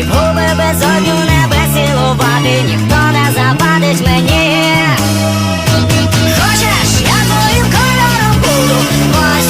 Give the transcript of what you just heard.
І в губи безодню небесілова.